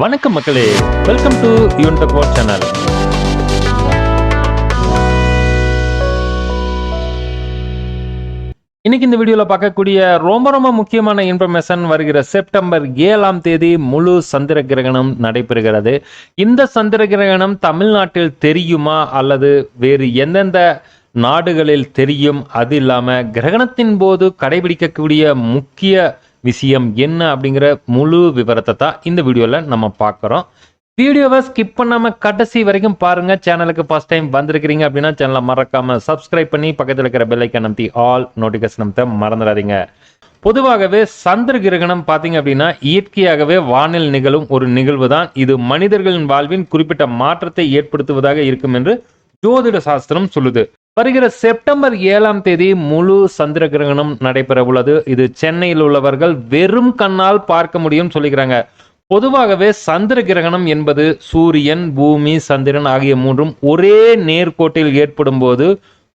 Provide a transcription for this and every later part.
வணக்கம் மக்களே. Welcome to யூன்டெக் channel இன்னைக்கு இந்த வீடியோல பார்க்கக்கூடிய ரொம்ப ரொம்ப முக்கியமான இன்ஃபர்மேஷன் வருகிற செப்டம்பர் ஏழாம் தேதி முழு சந்திர கிரகணம் நடைபெறுகிறது. இந்த சந்திர கிரகணம் தமிழ்நாட்டில் தெரியுமா? அல்லது வேறு எந்தெந்த நாடுகளில் தெரியும்? அது இல்லாம கிரகணத்தின் போது கடைபிடிக்கக்கூடிய முக்கிய விஷயம் என்ன அப்படிங்கிற முழு விவரத்தை தான் இந்த வீடியோவில் நம்ம பார்க்குறோம். வீடியோவை ஸ்கிப் பண்ணாம கடைசி வரைக்கும் பாருங்க. சேனலுக்கு ஃபர்ஸ்ட் டைம் வந்திருக்கிறீங்க அப்படின்னா சேனலை மறக்காம சப்ஸ்கிரைப் பண்ணி பக்கத்தில் இருக்கிற பெல்லைக்கன் நம்பி ஆல் நோட்டிஃபிகேஷன் அமைத்த மறந்துடாதீங்க. பொதுவாகவே சந்திர கிரகணம் பார்த்தீங்க அப்படின்னா இயற்கையாகவே வானில் நிகழும் ஒரு நிகழ்வு தான். இது மனிதர்களின் வாழ்வின் குறிப்பிட்ட மாற்றத்தை ஏற்படுத்துவதாக இருக்கும் என்று ஜோதிட சாஸ்திரம் சொல்லுது. வருகிற செப்டம்பர் ஏழாம் தேதி முழு சந்திர கிரகணம் நடைபெற உள்ளது. இது சென்னையில் உள்ளவர்கள் வெறும் கண்ணால் பார்க்க முடியும் சொல்லிக்கிறாங்க. பொதுவாகவே சந்திர கிரகணம் என்பது சூரியன் பூமி சந்திரன் ஆகிய மூன்றும் ஒரே நேர்கோட்டில் ஏற்படும் போது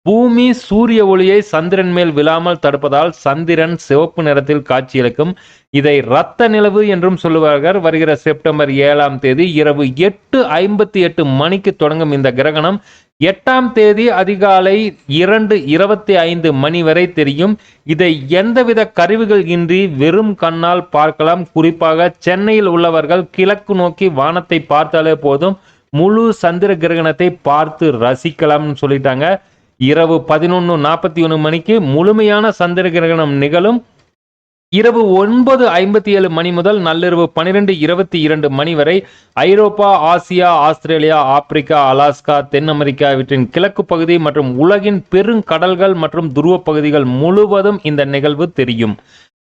பூமி சூரிய ஒளியை சந்திரன் மேல் விழாமல் தடுப்பதால் சந்திரன் சிவப்பு நிறத்தில் காட்சியளிக்கும். இதை இரத்த நிலவு என்றும் சொல்லுவார்கள். வருகிற செப்டம்பர் ஏழாம் தேதி இரவு எட்டு ஐம்பத்தி எட்டு மணிக்கு தொடங்கும் இந்த கிரகணம். எட்டாம் தேதி அதிகாலை இரண்டு இருபத்தி ஐந்து மணி வரை தெரியும். இதை எந்தவித கருவிகள் இன்றி வெறும் கண்ணால் பார்க்கலாம். குறிப்பாக சென்னையில் உள்ளவர்கள் கிழக்கு நோக்கி வானத்தை பார்த்தாலே போதும். முழு சந்திர கிரகணத்தை பார்த்து ரசிக்கலாம்னு சொல்லிட்டாங்க. இரவு பதினொன்று நாற்பத்தி ஒன்று மணிக்கு முழுமையான சந்திர கிரகணம் நிகழும். இரவு ஒன்பது ஐம்பத்தி ஏழு மணி முதல் நள்ளிரவு பனிரெண்டு இருபத்தி இரண்டு மணி வரை Europe Asia Australia Africa Alaska தென் அமெரிக்கா இவற்றின் கிழக்கு பகுதி மற்றும் உலகின் பெருங்கடல்கள் மற்றும் துருவ பகுதிகள் முழுவதும் இந்த நிகழ்வு தெரியும்.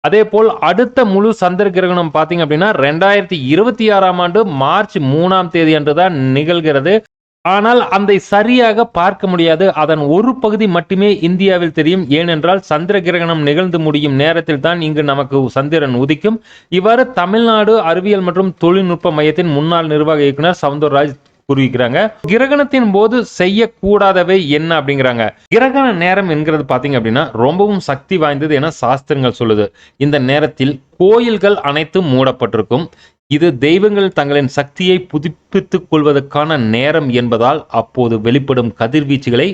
அதே போல் அடுத்த முழு சந்திர கிரகணம் பார்த்தீங்க அப்படின்னா ரெண்டாயிரத்தி இருபத்தி ஆறாம் ஆண்டு மார்ச் மூணாம் தேதி அன்று தான் நிகழ்கிறது. ஆனால் அதை சரியாக பார்க்க முடியாது. அதன் ஒரு பகுதி மட்டுமே இந்தியாவில் தெரியும். ஏனென்றால் சந்திர கிரகணம் நிகழ்ந்து முடியும் நேரத்தில் தான் இங்கு நமக்கு சந்திரன் உதிக்கும். இவ்வாறு தமிழ்நாடு அறிவியல் மற்றும் தொழில்நுட்ப மையத்தின் முன்னாள் நிர்வாக இயக்குனர் சவுந்தரராஜ் கூறியிருக்கிறாங்க. கிரகணத்தின் போது செய்யக்கூடாதவை என்ன அப்படிங்கிறாங்க. கிரகண நேரம் என்கிறது பாத்தீங்க அப்படின்னா ரொம்பவும் சக்தி வாய்ந்தது என சாஸ்திரங்கள் சொல்லுது. இந்த நேரத்தில் கோயில்கள் அனைத்தும் மூடப்பட்டிருக்கும். இது தெய்வங்கள் தங்களின் சக்தியை புதுப்பித்துக் கொள்வதற்கான நேரம் என்பதால் அப்போது வெளிப்படும் கதிர்வீச்சுகளை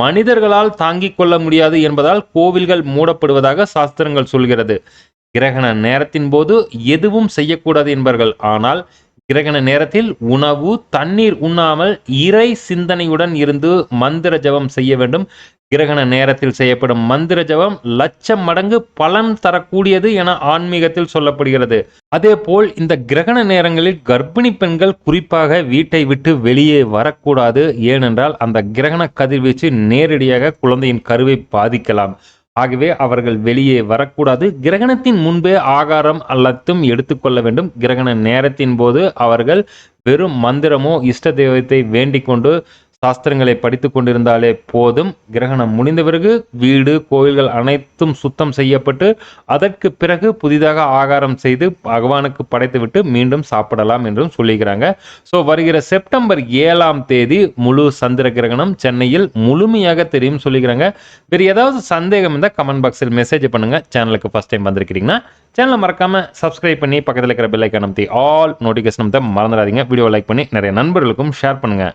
மனிதர்களால் தாங்கிக் கொள்ள முடியாது என்பதால் கோவில்கள் மூடப்படுவதாக சாஸ்திரங்கள் சொல்கிறது. கிரகண நேரத்தின் போது எதுவும் செய்யக்கூடாது என்பார்கள். ஆனால் கிரகண நேரத்தில் உணவு தண்ணீர் உண்ணாமல் இறை சிந்தனையுடன் இருந்து மந்திர ஜபம் செய்ய வேண்டும். கிரகண நேரத்தில் செய்யப்படும் மந்திர ஜபம் லட்சம் மடங்கு பலன் தரக்கூடியது என ஆன்மீகத்தில் சொல்லப்படுகிறது. அதே போல் இந்த கிரகண நேரங்களில் கர்ப்பிணி பெண்கள் குறிப்பாக வீட்டை விட்டு வெளியே வரக்கூடாது. ஏனென்றால் அந்த கிரகண கதிர்வீச்சு நேரடியாக குழந்தையின் கருவை பாதிக்கலாம். ஆகவே அவர்கள் வெளியே வரக்கூடாது. கிரகணத்தின் முன்பே ஆகாரம் அல்லத்தும் எடுத்துக்கொள்ள வேண்டும். கிரகண நேரத்தின் போது அவர்கள் வெறும் மந்திரமோ இஷ்ட தெய்வத்தை வேண்டிக் கொண்டு சாஸ்திரங்களை படித்து கொண்டிருந்தாலே போதும். கிரகணம் முடிந்த பிறகு வீடு கோயில்கள் அனைத்தும் சுத்தம் செய்யப்பட்டு அதற்கு பிறகு புதிதாக ஆகாரம் செய்து பகவானுக்கு படைத்துவிட்டு மீண்டும் சாப்பிடலாம் என்றும் சொல்லிக்கிறாங்க. ஸோ வருகிற செப்டம்பர் ஏழாம் தேதி முழு சந்திர கிரகணம் சென்னையில் முழுமையாக தெரியும் சொல்லிக்கிறாங்க. வேறு ஏதாவது சந்தேகம் இருந்தால் கமெண்ட் பாக்ஸில் மெசேஜ் பண்ணுங்க. சேனலுக்கு ஃபர்ஸ்ட் டைம் வந்திருக்கிறீங்கன்னா சேனலை மறக்காம சப்ஸ்கிரைப் பண்ணி பக்கத்தில் இருக்கிற பெல் ஐக்கான் ஆல் நோட்டிஃபிகேஷன் மறந்துடாதீங்க. வீடியோ லைக் பண்ணி நிறைய நண்பர்களுக்கும் ஷேர் பண்ணுங்க.